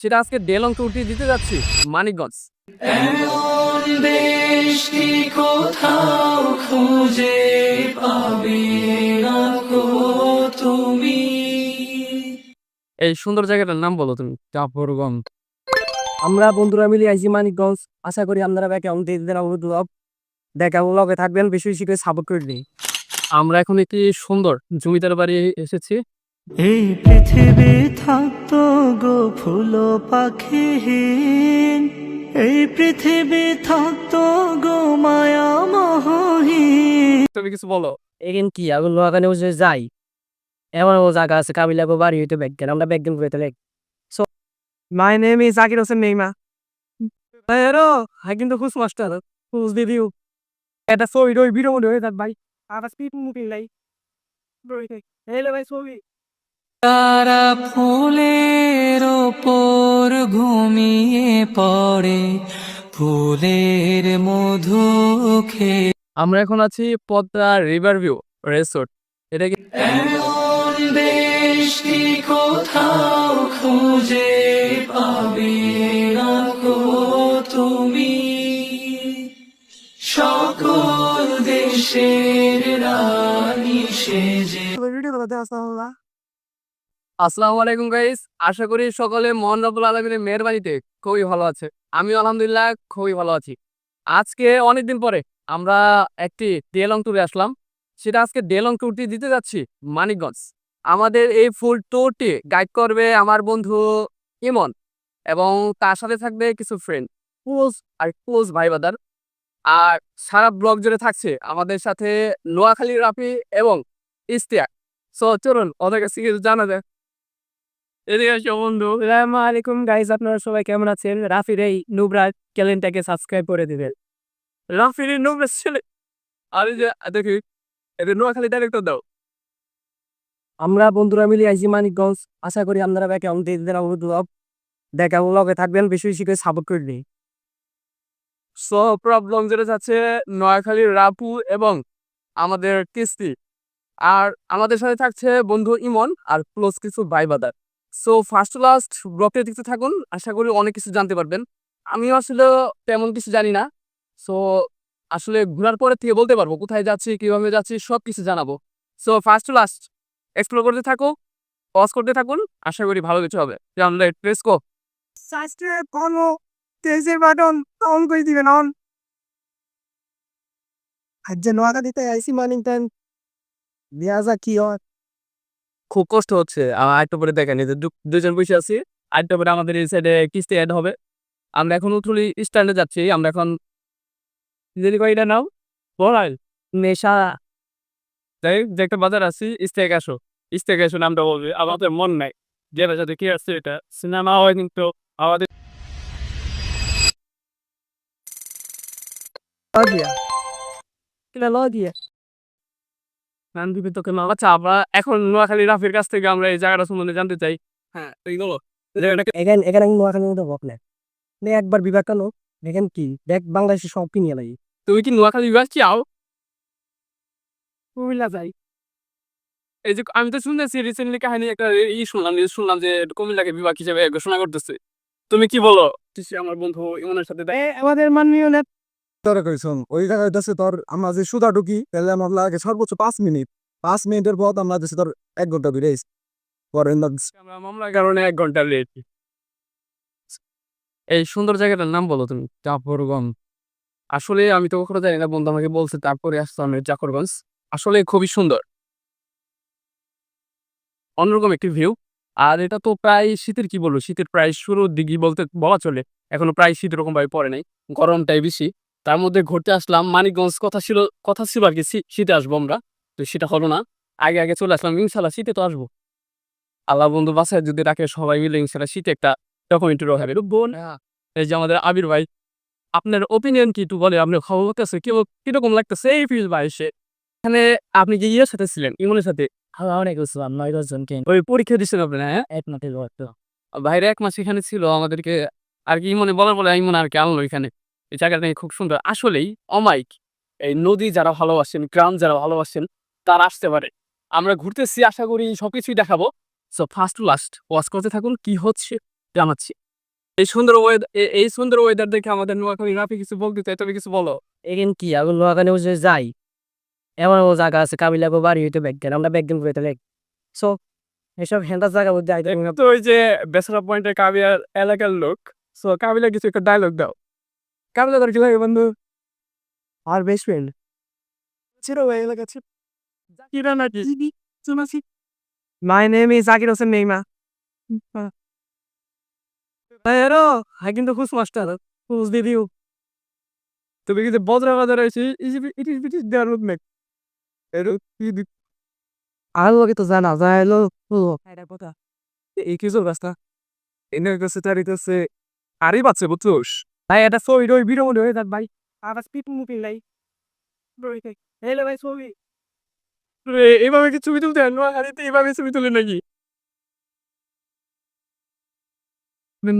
সেটা আজকে ডেলং টুরটি দিতে যাচ্ছি মানিকগঞ্জ। এমন দেশটি কোথাও খুঁজে পাবে তুমি। এই সুন্দর জায়গাটার নাম বলো তুমি। চাপরগঞ্জ আমরা বন্ধুরা মিলে আইছি মানিকগঞ্জ। আশা করি আপনারা ব্যাকে দিন অনুভব দেখা লগে থাকবেন। বেশি বেশি করে সাপোর্ট করে দিই আমরা এখন একটি সুন্দর জমিদার বাড়ি এসেছি। এই পৃথিবী থাকতো গো ফুল পাখিহীন। এই পৃথিবী থাকতো গো মায়া মহহীন। তুমি কিছু বলো। এখান কি আগুন যে যাই। এমন ও জায়গা আছে কাবিলাগো বাড়ি হইতে ব্যাগ আমরা ব্যাগ করে তাহলে so my name is Zakir Hossain Neima hello hi কিন্তু খুশ মাস্টার খুশ দিদিও এটা ছবি রই মনে হয়ে থাক ভাই। আবার স্পিড মুভি লাই হ্যালো ভাই তারা ফুলের ওপর ঘুমিয়ে পড়ে ফুলের মধু খেয়ে। আমরা এখন আছি পদ্মা রিভার ভিউ রেসোর্ট। এটা কি এমন দেশটি কোথাও খুঁজে পাবে না তুমি। সকল দেশের রানী সেজে ভিডিও করতে আসা হলা আসসালামু আলাইকুম গাইস আশা করি সকলে মোহন রব্বুল আলমিনের মেহরবানিতে খুবই ভালো আছে। আমি আলহামদুলিল্লাহ খুবই ভালো আছি। আজকে অনেকদিন পরে আমরা একটি ডেলং ট্যুরে আসলাম। সেটা আজকে ডেলং ট্যুরটি দিতে যাচ্ছি মানিকগঞ্জ। আমাদের এই ফুল ট্যুরটি গাইড করবে আমার বন্ধু ইমন এবং তার সাথে থাকবে কিছু ফ্রেন্ড ক্লোজ আর ক্লোজ ভাই বাদার আর সারা ব্লগ জুড়ে থাকছে আমাদের সাথে নোয়াখালী রাফি এবং ইস্তিয়াক সো চলুন, ওদের কাছে কিছু জানা যায় এদিকে এসো বন্ধু। আসসালামু আলাইকুম। গাইস আপনারা সবাই কেমন আছেন? রাফির এই নুবরা চ্যানেলটাকে সাবস্ক্রাইব করে দিবেন। রাফির নোবেস ছেলে আরে যে, দেখি। এদের নোয়াখালী ডাইরেক্টর দাও। আমরা বন্ধুরা মিলে আইছি মানিকগঞ্জ। আশা করি আপনারা ব্যাকে দিন অনুভব দেখা লগে থাকবেন। বেশি বেশি করে সাপোর্ট করে সো প্রবলেম যেটা যাচ্ছে নোয়াখালীর রাপু এবং আমাদের কিস্তি। আর আমাদের সাথে থাকছে বন্ধু ইমন আর প্লাস কিছু ভাই বাদার। সো ফার্স্ট লাস্ট ব্লগটা দেখতে থাকুন। আশা করি অনেক কিছু জানতে পারবেন। আমিও আসলে তেমন কিছু জানি না। সো আসলে ঘোরার পরে থেকে বলতে পারব, কোথায় যাচ্ছি, কীভাবে যাচ্ছি সব কিছু জানাব। So first to last explore করতে থাকো পজ করতে থাকুন। আশা করি ভালো কিছু হবে। জানলে প্রেস কো সাবস্ক্রাইব করো তেজের বাটন অন করে দিবেন অন আজ যে নোয়াখালীতে আইসি মানিকগঞ্জ দেয়া যা কি হয়। খুব কষ্ট হচ্ছে। আরেকটা পরে দেখেন দুজন বসে আছি, আরেকটা পরে আমাদের এই সাইডে কিস্তি অ্যাড হবে। আমরা এখন উথুলি স্ট্যান্ডে যাচ্ছি, আমরা এখন যদি কয়টা নাও বলাই নেশা যাই যে একটা বাজার আছি ইস্তেক আসো ইস্তেক আসো নামটা বলবে, আমাদের মন নাই। যে কি আসছে এটা সিনেমা হয় কিন্তু আমাদের তোকে আচ্ছা আমরা এখন নোয়াখালী রাফির কাছ থেকে আমরা এই জায়গাটা সম্বন্ধে জানতে চাই। হ্যাঁ বলো। এই এখানে এখানে নোয়াখালীর মধ্যে বক না। একবার বিভাগ কেন? দেখেন কি দেখ বাংলাদেশে সব কিনিয়ে লাগি। তুমি কি নোয়াখালী বিভাগ চাও কুমিল্লা যাই। এই যে আমি তো শুনেছি রিসেন্টলি কাহিনী একটা ই শুনলাম শুনলাম যে কুমিল্লাকে বিভাগ হিসেবে ঘোষণা করতেছে। তুমি কি বলো? আমার বন্ধু ইমনের সাথে আমাদের মাননীয় নেতা তোরা কইছন ওই জায়গায় হইতাছে তোর আমরা যে সুদা ঢুকি তাহলে আমার লাগে সর্বোচ্চ পাঁচ মিনিট। পাঁচ মিনিটের পর আমরা তোর এক ঘণ্টা ধরে পরে আমরা মামলার কারণে এক ঘণ্টা লেট এই সুন্দর জায়গাটার নাম বলো তুমি। চাপরগঞ্জ আসলে আমি তো কখনো জানি না বন্ধু আমাকে বলছে তারপরে আসতো আমি চাকরগঞ্জ। আসলে খুবই সুন্দর। অন্যরকম একটি ভিউ আর এটা তো প্রায় শীতের কি বলব শীতের প্রায় শুরুর দিকই বলতে বলা চলে। এখনও প্রায় শীত এরকম ভাবে পড়ে নাই গরমটাই বেশি। তার মধ্যে ঘুরতে আসলাম। মানিকগঞ্জ কথা ছিল কথা ছিল আর কি শীতে আসব আমরা। তো সেটা হলো না। আগে আগে চলে আসলাম। ইনশাল্লাহ শীতে তো আসব। আল্লাহ বন্ধু বাসায় যদি রাখে সবাই মিলে ইনশাল্লাহ শীতে একটা ডকুমেন্টারি হবে। বোন এই যে আমাদের আবির ভাই আপনার ওপিনিয়ন কি একটু বলে আপনার খবর করতেছে কি কীরকম লাগতেছে এই ফিল ভাই এসে? এখানে আপনি কি ইয়ের সাথে ছিলেন? ইমনের সাথে? অনেক উঠছিলাম নয় কে ওই পরীক্ষা দিচ্ছেন আপনারা হ্যাঁ? এক তো। বাইরে এক মাস এখানে ছিল আমাদেরকে আর কি ইমনে বলার বলে ইমন আর কি আনলো এখানে। এই জায়গাটা নাকি খুব সুন্দর। আসলেই অমাইক এই নদী যারা ভালোবাসেন গ্রাম যারা ভালোবাসেন তারা আসতে পারে। আমরা ঘুরতেছি আশা করি সবকিছুই দেখাবো। So first to last watch করতে থাকুন কি হচ্ছে জানাচ্ছি। এই সুন্দর ওয়েদার এই সুন্দর ওয়েদার দেখে আমাদের নোয়াখালী রাফি কিছু বলতে চাই তুমি কিছু বলো। এখান কি? আমি লোহাগানেও যে যাই। এমন এমন জায়গা আছে কাবিলাগো বাড়ি হইতে ব্যাগেন আমরা ব্যাগেন করে তাহলে। সো এসব জায়গার মধ্যে আইতে তো ওই যে বেসরা পয়েন্টের কাবিয়ার এলাকার লোক। সো কাবিলা কিছু একটা ডায়লগ দাও। তোর কি লাগে বন্ধু? আর বেস্ট ফ্রেন্ড। ছিল ওই এলাকা ছিল। কিরা নাকি? শুনেছি my name is Zakir Hossain Neima. এরো হ্যাঁ কিন্তু খুশ মাস্টার। খুশ দিদিও। তুমি কিন্তু বদরা বাজার হয়েছি it is bit is there with make এরো আর লোকে তো জানা যায় লো এটা কথা। এই কিছু রাস্তা? এনে কাছে তারি কাছে আরই বাচ্চা বুঝছোস? ভাই এটা ছবি রই ভিডিও মধ্যে হয়ে যাক ভাই। আবার স্পিড মুভি লাই। হ্যালো ভাই ছবি। এইভাবে কি ছবি তুলতে হয়? নোয়াখালীতে এইভাবে ছবি তুলে নাকি?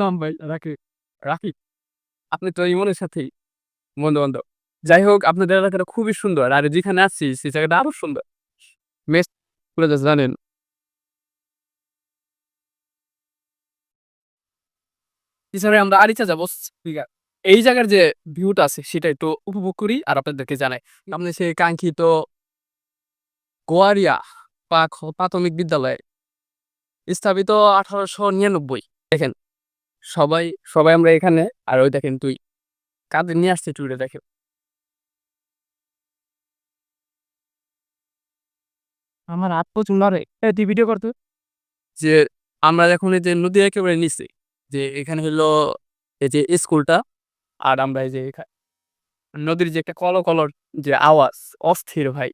নাম ভাই? রাকি রাকি আপনি তো ইমনের সাথেই বন্ধু বান্ধব যাই হোক আপনাদের এলাকাটা খুবই সুন্দর। আর যেখানে আসছি সেই জায়গাটা আরও সুন্দর। মেস পুরো জানেন। আমরা আরিচা যাব আছে এই জায়গার যে ভিউটা আছে সেটা একটু উপভোগ করি আর আপনাদেরকে জানাই। আপনি সেই কাঙ্ক্ষিত গোয়ারিয়া পাক প্রাথমিক বিদ্যালয় স্থাপিত আঠারোশো নিরানব্বই। দেখেন সবাই সবাই আমরা এখানে আর ওই দেখেন তুই কাদের নিয়ে আসছে টুরে দেখে আমার হাত প্রচুর এ তুই ভিডিও করতো যে আমরা এখন এই যে নদী একেবারে নিচে যে এখানে হলো এই যে স্কুলটা আর আমরা এই যে নদীর যে একটা কল কলর যে আওয়াজ, অস্থির ভাই,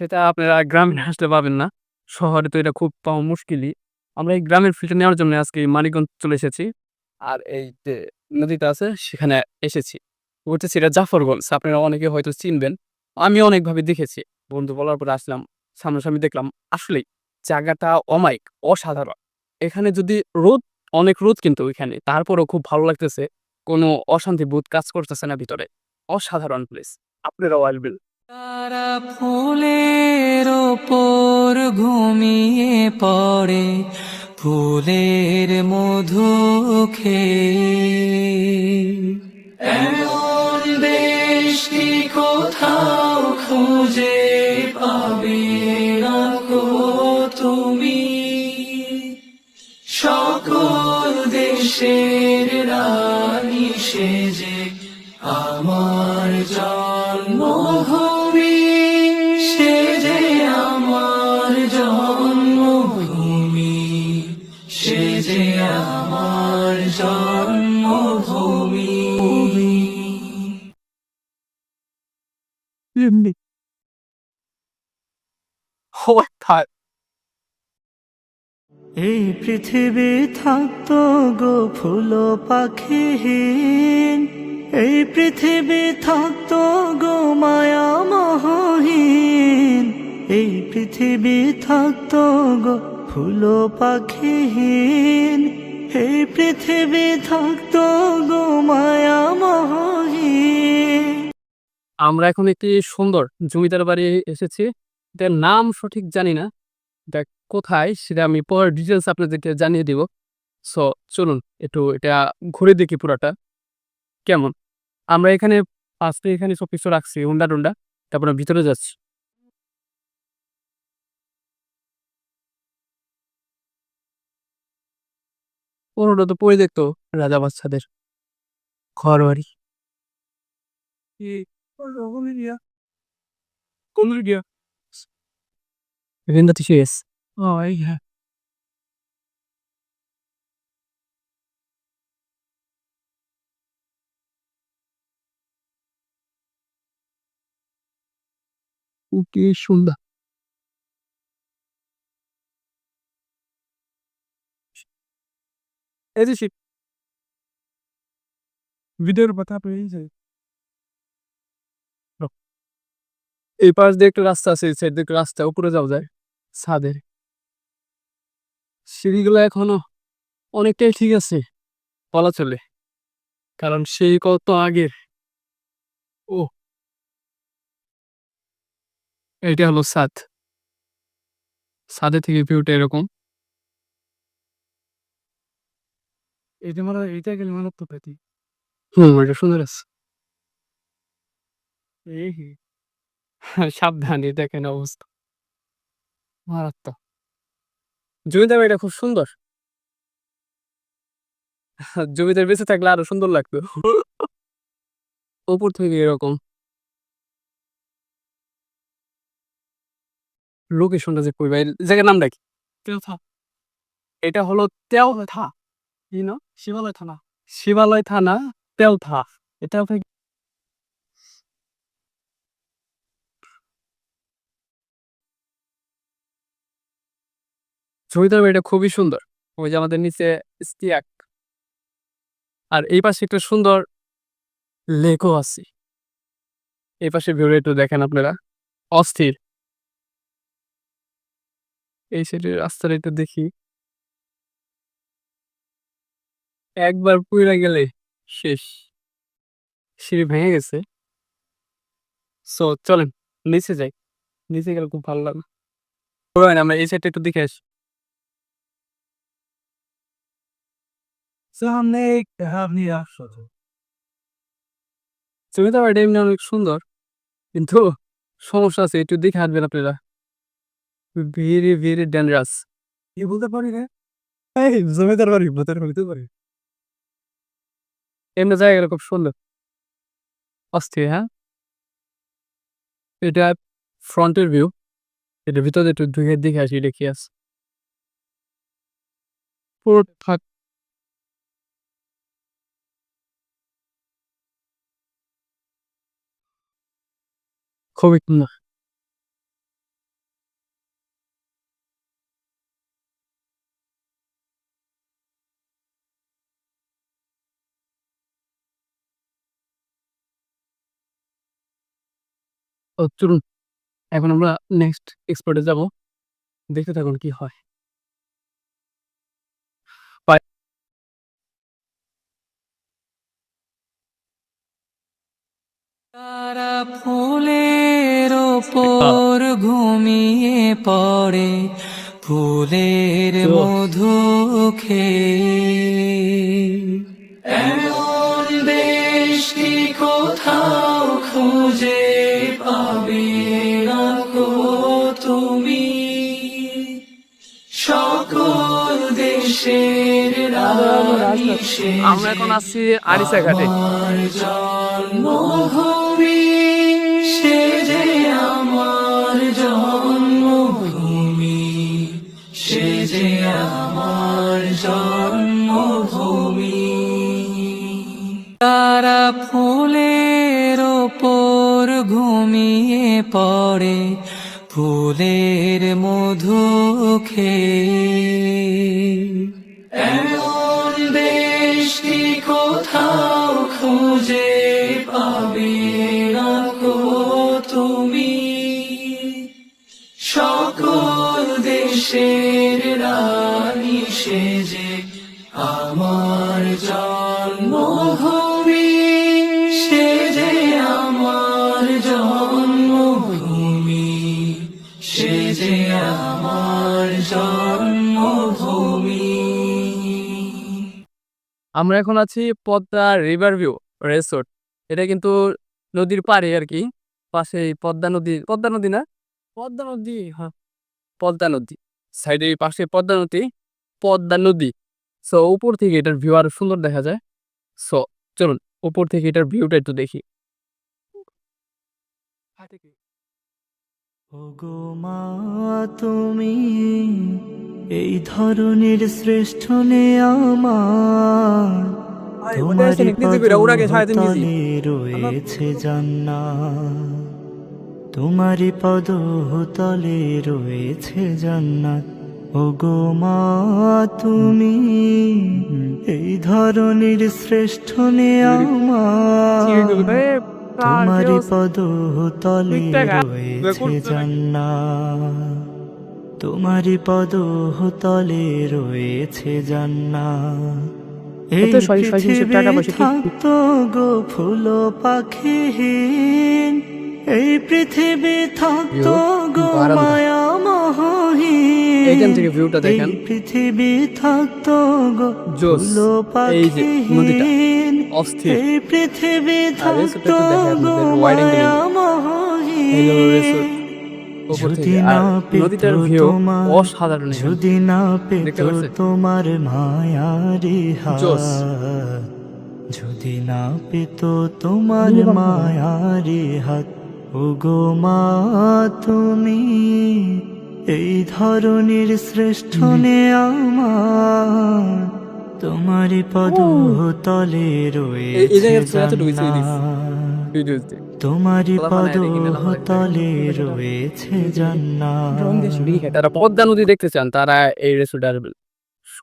সেটা আপনারা গ্রামে আসলে পাবেন না। শহরে তো এটা খুব পাওয়া মুশকিলই। আমরা এই গ্রামের ফিল্টার নেওয়ার জন্য আজকে মানিকগঞ্জ চলে এসেছি। আর এই যে নদীটা আছে, সেখানে এসেছি। ওটা সেটা জাফরগঞ্জ, আপনারা অনেকে হয়তো চিনবেন। আমি অনেকভাবে দেখেছি। বন্ধু বলার পর আসলাম, সামনাসামনি দেখলাম, আসলেই জায়গাটা অমায়িক, অসাধারণ। এখানে যদি রোদ, অনেক রোদ কিন্তু এখানে তারপরও খুব ভালো লাগতেছে। কোনো অশান্তি বোধ কাজ করতেছে না ভিতরে। অসাধারণ প্লেস আপনারাও আসবেন। তারা ফুলের ওপর ঘুমিয়ে পড়ে ফুলের মধু খেয়ে। এমন দেশটি কোথাও খুঁজে পাবে না। জন্মভূমি সেজে আমার জন্মভূমি সেজে আমার জন্মভূমি। এই পৃথিবী থাকতো গো ফুল পাখিহীন এই পৃথিবী থাকত গো মায়া মহহীন। এই পৃথিবী থাকত গো ফুল পাখিহীন। এই পৃথিবী থাকত গো মায়া মহহীন। আমরা এখন একটি সুন্দর জমিদার বাড়ি এসেছি। এটার নাম সঠিক জানি না। এটা কোথায় সেটা আমি পরে ডিটেলস আপনাদেরকে জানিয়ে দিব। সো চলুন, একটু এটা ঘুরে দেখি পুরাটা। কেমন? আমরা এখানে ফার্স্টে এখানে সব কিছু রাখছি হুন্ডা টুন্ডা তারপরে ভিতরে যাচ্ছি। পুরোটা তো পড়ে দেখতো রাজা বাচ্চাদের। ঘর বাড়ি কোন গিয়া? Venda TX. Oh, yeah. কি সুন্দর এই যে শীত ভিডিওর কথা পেয়েছে এই পাশ দিয়ে একটা রাস্তা আছে, এই সাইড দিয়ে রাস্তা, উপরে যাওয়া যায়, ছাদের। সিঁড়িগুলো এখনও অনেকটাই ঠিক আছে, বলা চলে। কারণ সেই কত আগের। ও। এটা হলো ছাদ ছাদে থেকে ভিউটা এরকম। এটা মানে এইটা গেলে মানে তো পেতি হুম এটা সুন্দর আছে। এই সাবধানে দেখেন অবস্থা। মারাত্মক। জমিদার বাড়িটা খুব সুন্দর। জমিদার বেঁচে থাকলে আরও সুন্দর লাগতো। উপর থেকে এরকম। লোকেশনটা যে কই ভাই? জায়গার নামটা কি? তেলথা। এটা হলো তেওথা কি না শিবালয় থানা। শিবালয় থানা তেওথা এটা থেকে জমিদার বাড়িটা খুবই সুন্দর। ওই যে আমাদের নিচে স্টিয়াক। আর এই পাশে একটা সুন্দর লেকও আছে। এই পাশে ভিউটা একটু দেখেন আপনারা। অস্থির। এই সাইডের রাস্তাটা একটু দেখি। একবার পুইরা গেলে শেষ। সিঁড়ি ভেঙে গেছে। সো চলেন, নিচে যাই। নিচে গেলে খুব ভালো লাগবে আমরা এই সাইডটা একটু দেখে আসি। সামনে আপনি আসছো জমিদার এমনি অনেক সুন্দর। কিন্তু সমস্যা আছে, একটু দেখে হাঁটবেন আপনারা। ভেরি ভেরি ডেঞ্জারাস কি বলতে পারি রে? এই জমিদার বাড়ি ভূতের হইতে পারি এমনি জায়গাটা খুব সুন্দর। অস্থির হ্যাঁ? এটা ফ্রন্টের ভিউ। এটা ভিতরে একটু ঢুকে দেখে আসি এটা কি আছে। পুরো ফাঁক। খুবই ও চলুন এখন আমরা নেক্সট এক্সপোর্টে যাব। দেখতে থাকুন কি হয়। তারা ফুলের ওপর ঘুমিয়ে পড়ে ফুলের তো- মধু খেয়ে। এমন দেশটি কোথাও খুঁজে আমরা এখন আসছি আরিসা ঘাটে। জন্মভূমি, সে যে আমার জন্মভূমি আমার জন্মভূমি। তারা ফুলের ওপর ঘুমিয়ে পড়ে, ফুলের মধু খেয়ে কোথাও খুঁজে পাবে না গো তুমি। সকল দেশের রানী সেজে আমার জন্মভূমি আমরা এখন আছি পদ্মা রিভার ভিউ রেসোর্ট এটা কিন্তু নদীর পাড়ে আর কি পাশে পদ্মা নদী পদ্মা নদী না? পদ্মা নদী হ্যাঁ। পদ্মা নদী সাইডে পাশে পদ্মা নদী পদ্মা নদী। সো উপর থেকে এটার ভিউ আরও সুন্দর দেখা যায়। সো চলুন উপর থেকে এটার ভিউটা একটু দেখি। ওগো মা তুমি এই ধরনের শ্রেষ্ঠ নে আমার। তোমারই পদতলে রয়েছে জান্নাত। তোমারই পদতলে রয়েছে জান্নাত। ওগো মা তুমি এই ধরনের শ্রেষ্ঠ নে আমার। তোমারই পদতলে মিথ্যা রয়েছে জান্নাত। তোমারই পদতলে রয়েছে জান্নাত এই থাকতো গো ফুল পাখিহীন এই পৃথিবী থাকতো গো এইখান থেকে ভিউটা দেখেন। পৃথিবী থাকতো গো জোস। এই যে নদীটা, অস্থির। এই পৃথিবী থাকতো গো। মায়া মহহীন। এই হলো রেসোর্ট উপর যদি থেকে। না আর নদীটার ভিউ তোমার, অসাধারণ এখানে। যদি না পেতো তোমার মায়ারি হাত যদি না পেতো তোমার মায়ারি হাত ওগো মা তুমি এই ধরনের শ্রেষ্ঠ নে আমার। তোমারই পদ তলে রয়েছে। ভিডিওতে তোমারই পদ। তলে রয়েছে জান্নাত। যারা পদ্মা নদী দেখতে চান তারা এই আসবেন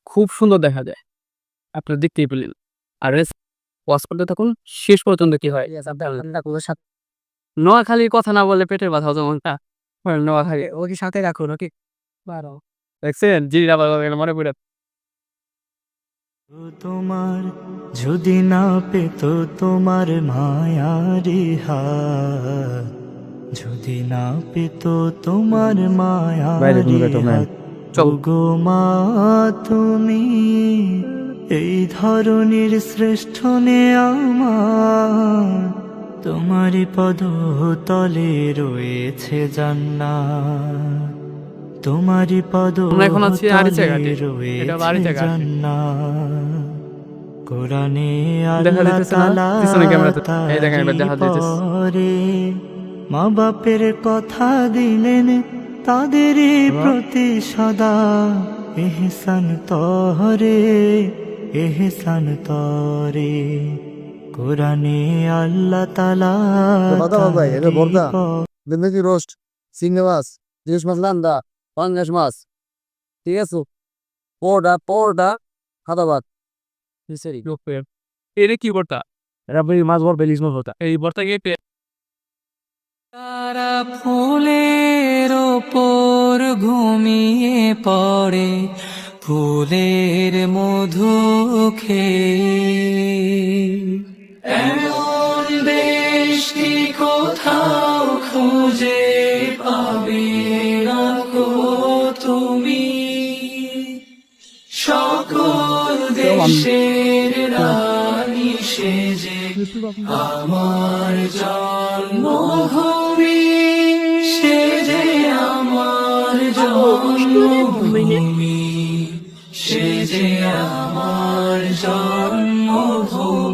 খুব সুন্দর দেখা যায়। আপনারা দেখতেই পেলেন। আর রেস ওয়াচ করতে থাকুন শেষ পর্যন্ত কি হয়? নোয়াখালীর কথা না বলে পেটের ব্যথা হতো মনটা। নোয়াখালী ওকে সাথে রাখুন ওকে। দেখছেন? জিরি আবার মনে পড়ে তোমার যদি না পেত তোমার মায়ারি হাত যদি না পেত তোমার মায়ারি। হাত গো মা তুমি এই ধরনের শ্রেষ্ঠ নে আমার তোমারই পদ তলে রয়েছে জান্নাত তোমারই পদ এখন আছি। এটা। জান্নাত। কোরআনে দেখা আল্লাহ না? পিছনে ক্যামেরাতে। এই দেখেন এবার দেখা তারই মা বাপের কথা দিলেন তাদের প্রতি সদা এহসান তরে এহসান তরে কোরআনে আল্লাহ তালা এটা বর্দা। রোস্ট চিংড়ি মাছ ইলিশ মাছ লান্দা পাঙ্গাস মাছ ঠিক আছে পোড়া পোড়া খাদা ভাত এটা কি বর্তা এটা মাছ বল বেলিস মাছ হতা এই বর্তা গিয়ে তারা ফুলের ওপর ঘুমিয়ে পড়ে ফুলের মধু খেয়ে। এমন কোথাও খুঁজে পাবে না তুমি। সকল রানী সেজে আমার জন্মভূমি সে যে আমার জন্মভূমি সে যে আমার জন্মভূমি।